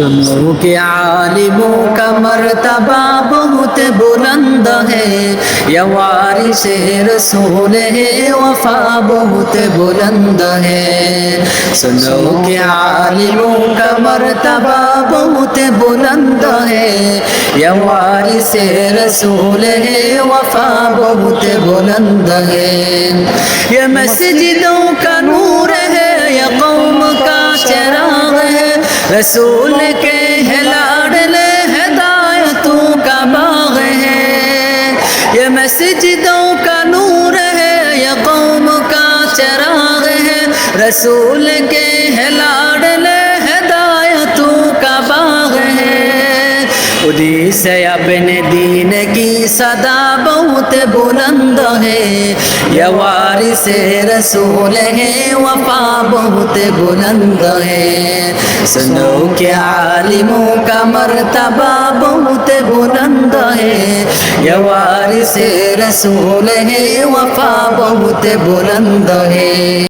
سنو کہ عالموں کا مرتبہ بہت بلند ہے۔ یا وارث رسول ہے، وفا بہت بلند ہے۔ سنو کہ عالموں کا مرتبہ بہت بلند ہے۔ یا وارث رسول ہے، وفا بہت بلند ہے۔ یہ مسجدوں کا نور رسول کے ہے لاڈلے ہدایتوں کا باغ ہے۔ یہ مسجدوں کا نور ہے، یہ قوم کا چراغ ہے۔ رسول کے ہے سے اپنے دین کی صدا بہت بلند ہے۔ یا وارث رسول ہے، وفا بہت بلند ہے۔ سنو کہ عالموں کا مرتبہ بہت بلند ہے۔ یا وارث رسول ہے، وفا بہت بلند ہے۔